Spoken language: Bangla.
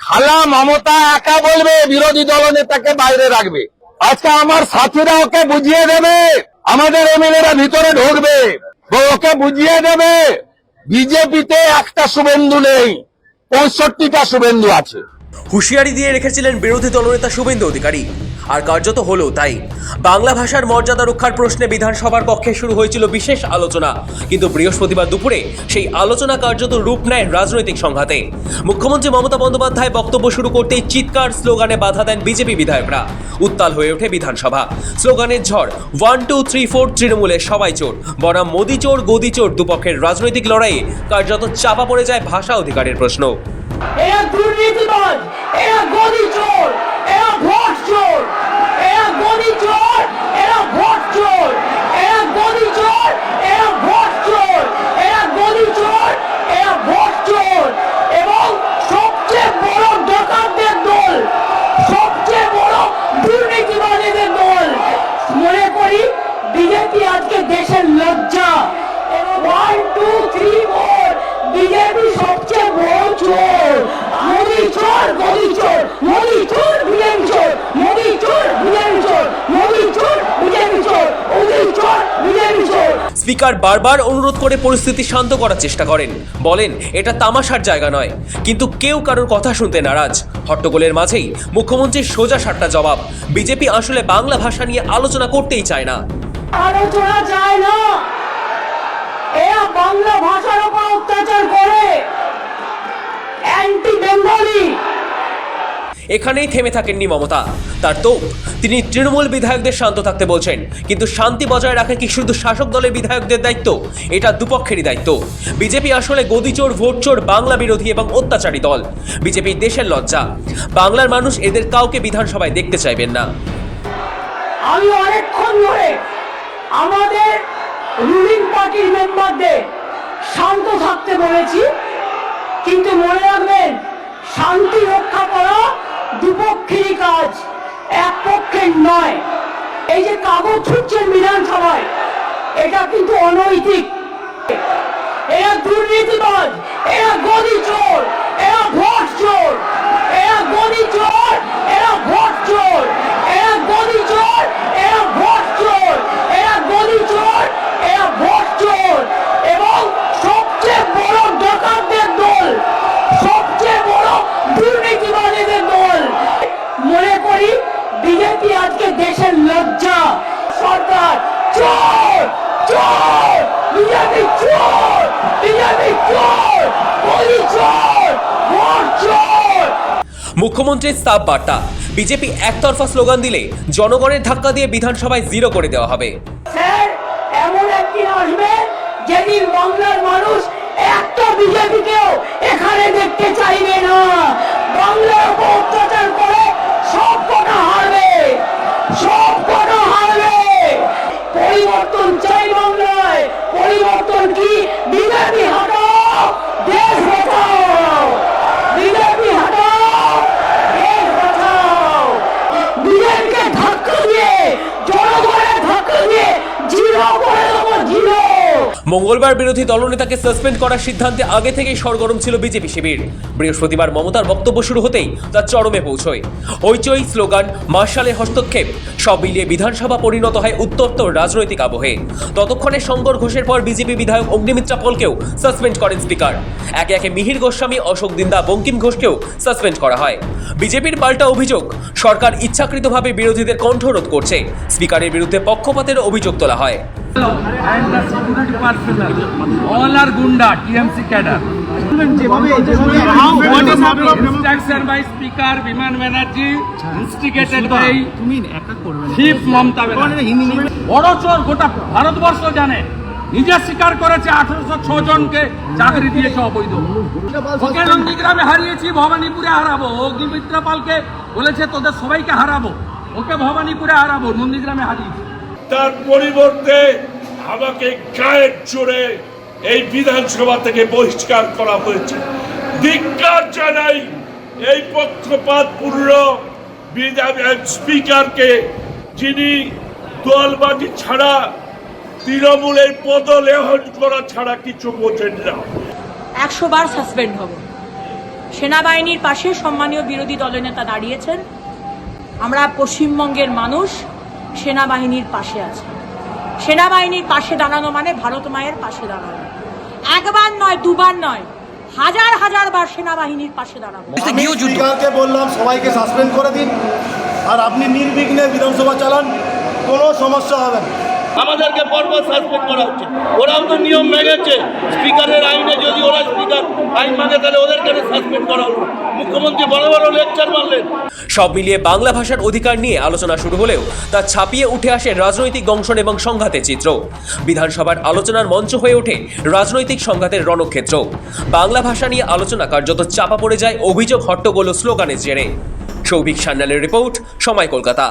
খালা মমতা একা বলবে, বিরোধী দল নেতাকে বাইরে রাখবে। আজকে আমার সাথীরা ওকে বুঝিয়ে দেবে, আমাদের এমএলএরা ভিতরে ঢুকবে। ওকে বুঝিয়ে দেবে, বিজেপিতে একটা শুভেন্দু নেই, পঁয়ষট্টিটা শুভেন্দু আছে। হুঁশিয়ারি দিয়ে রেখেছিলেন বিরোধী দলনেতা শুভেন্দু অধিকারী। আর কার্যত হলো তাই। বাংলা ভাষার মর্যাদা রক্ষার প্রশ্নে বিধানসভার পক্ষে শুরু হয়েছিল বিশেষ আলোচনা। কিন্তু বৃহস্পতিবার দুপুরে সেই আলোচনা কার্যত রূপ নেয় রাজনৈতিক সংঘাতে। মুখ্যমন্ত্রী মমতা বন্দ্যোপাধ্যায় বক্তব্য শুরু করতেই চিৎকার স্লোগানে বাধা দেন বিজেপি বিধায়করা। উত্তাল হয়ে ওঠে বিধানসভা। স্লোগানের ঝড় ওয়ান টু থ্রি ফোর তৃণমূলের সবাই চোর। বনাম মোদি চোর, গদি চোর দুপক্ষের রাজনৈতিক লড়াইয়ে কার্যত চাপা পড়ে যায় ভাষা অধিকারের প্রশ্ন। এরা দুর্নীতিবাজ, এরা গদি চোর, এরা ভোট চোর, এরা গদি চোর, এরা ভোট চোর, এরা গদি চোর, এরা ভোট চোর, এরা গদি চোর, এরা ভোট চোর। এবং সবচেয়ে বড় ডাকাতদের দল, সবচেয়ে বড় দল। মনে করি বিজেপি আজকে দেশের লজ্জা। One two three four BJP সবচেয়ে বড় চোর। চোর গদি চোর মোদি চোর চোর মোদি চোর চোর মোদি চোর চোর মোদি চোর চোর স্পিকার বারবার অনুরোধ করে পরিস্থিতি শান্ত করার চেষ্টা করেন। বলেন এটা তামাশার জায়গা নয়। কিন্তু কেউ কারোর কথা শুনতে নারাজ। হট্টগোলের মাঝেই মুখ্যমন্ত্রীর সোজা সাট্টা জবাব। বিজেপি আসলে বাংলা ভাষা নিয়ে আলোচনা করতেই চায় না। আলোচনা যায় না। এরা বাংলা ভাষার উপর অত্যাচার করে। অ্যান্টি বেঙ্গলি এখানেই থেমে থাকেননি মমতা। তার তো তিনি তৃণমূল বিধায়কদের শান্ত থাকতে বলছেন কিন্তু শান্তি বজায় রাখা কি শুধু শাসক দলের বিধায়কদের দায়িত্ব? এটা দুপক্ষেরই দায়িত্ব। বিজেপি আসলে গদিচোর ভোটচোর বাংলা বিরোধী এবং অত্যাচারী দল। বিজেপি দেশের লজ্জা। বাংলার মানুষ এদের কাউকে বিধানসভায় দেখতে চাইবেন না। আমি অনেকক্ষণ ধরে আমাদের রুলিং পার্টির মেম্বারদের শান্ত থাকতে বলেছি। কিন্তু মনে রাখবেন, শান্তি রক্ষা করা দুপক্ষেরই কাজ এক পক্ষের নয়। এই যে কাগজ ছুটছেন বিধানসভায়, এটা কিন্তু অনৈতিক। এরা দুর্নীতিবাজ, এরা গদি চোর, এরা ভোট চোর, এরা গদি বিজেপি চোর বিজেপি চোর মোদি চোর ভোট চোর মুখ্যমন্ত্রীর স্তাব বার্তা। বিজেপি একতরফা স্লোগান দিলে জনগণের ধাক্কা দিয়ে বিধানসভায় জিরো করে দেওয়া হবে। স্যার এমন একদিন আসবে যেদিন বাংলার মানুষ একটা বিজেপিকেও এখানে দেখতে চাইবে না বাংলার উপর অত্যাচার করে সব কটা হারবে সব কটা হারবে পরিবর্তন চাই বাংলায় পরিবর্তন কি বিজেপি হটাও দেশ বাঁচাও বিজেপি হটাও দেশ বাঁচাও বিজেপিকে ধাক্কা দিয়ে জনগণের ধাক্কা দিয়ে জিরো করে দেবো জিরো মঙ্গলবার বিরোধী দলনেতাকে সাসপেন্ড করার সিদ্ধান্তে আগে থেকেই সরগরম ছিল বিজেপি শিবির। বৃহস্পতিবার মমতার বক্তব্য শুরু হতেই তা চরমে পৌঁছয়। হইচই, স্লোগান, মার্শালে হস্তক্ষেপ, সব মিলিয়ে বিধানসভা পরিণত হয় উত্তপ্ত রাজনৈতিক আবহে। ততক্ষণে শঙ্কর ঘোষের পর বিজেপি বিধায়ক অগ্নিমিত্রা পলকেও সাসপেন্ড করেন স্পিকার। একে একে মিহির গোস্বামী, অশোক দিন্দা, বঙ্কিম ঘোষকেও সাসপেন্ড করা হয়। বিজেপির পাল্টা অভিযোগ, সরকার ইচ্ছাকৃতভাবে বিরোধীদের কণ্ঠরোধ করছে। স্পিকারের বিরুদ্ধে পক্ষপাতের অভিযোগ তোলা হয়। And the security personnel. All are Gunda, TMC cadre. What is happening? Instruction by Speaker Biman Banerjee, instigated by তুমি একটা করবে না। Chief Mamta Banerjee. না, হিন্দি নেই। বড় চোর গোটা ভারতবর্ষ জানে নিজে স্বীকার করেছে আঠারোশো ছ জনকে চাকরি দিয়েছে অবৈধ ওকে নন্দীগ্রামে হারিয়েছি ভবানীপুরে হারাবো অগ্নিমিত্র পালকে বলেছে তোদের সবাইকে হারাবো ওকে ভবানীপুরে হারাবো নন্দীগ্রামে হারিয়েছি তার পরিবর্তে আমাকে গায়ের জোরে এই বিধানসভা থেকে বহিষ্কার করা হয়েছে। ধিক্কার জানাই এই পক্ষপাতপূর্ণ বিধান স্পিকারকে, যিনি দলবাজি ছাড়া, তৃণমূলের পদলেহন করা ছাড়া কিছু বোঝেন না। একশো বার সাসপেন্ড হব। সেনাবাহিনীর পাশে সম্মানীয় বিরোধী দলনেতা দাঁড়িয়েছেন। আমরা পশ্চিমবঙ্গের মানুষ, সেনাবাহিনীর পাশে আছে। সেনাবাহিনীর পাশে দাঁড়ানো মানে ভারত মায়ের পাশে দাঁড়ানো। একবার নয় দুবার নয় হাজার হাজার বার সেনাবাহিনীর পাশে দাঁড়াবো। বললাম সবাইকে সাসপেন্ড করে দিন। আর আপনি নির্বিঘ্নে বিধানসভা চালান কোনো সমস্যা হবে না। আমাদেরকে পরপর সাসপেন্ড করা হচ্ছে। ওরাও তো নিয়ম মেনেছে। স্পিকারের আইনে যদি ওরা স্পিকার আইন মানে তাহলে ওদের কেন সাসপেন্ড করা হলো। মুখ্যমন্ত্রী বড় বড় লেকচার মারলেন। সব মিলিয়ে বাংলা ভাষার অধিকার নিয়ে আলোচনা শুরু হলেও তা ছাপিয়ে উঠে আসে রাজনৈতিক দংশন এবং সংঘাতের চিত্র। বিধানসভার আলোচনার মঞ্চ হয়ে ওঠে রাজনৈতিক সংঘাতের রণক্ষেত্র। বাংলা ভাষা নিয়ে আলোচনা কার্যত চাপা পড়ে যায় অভিযোগ হট্টগোল স্লোগানের জেরে। সৌভিক সান্যালের রিপোর্ট, সময় কলকাতা।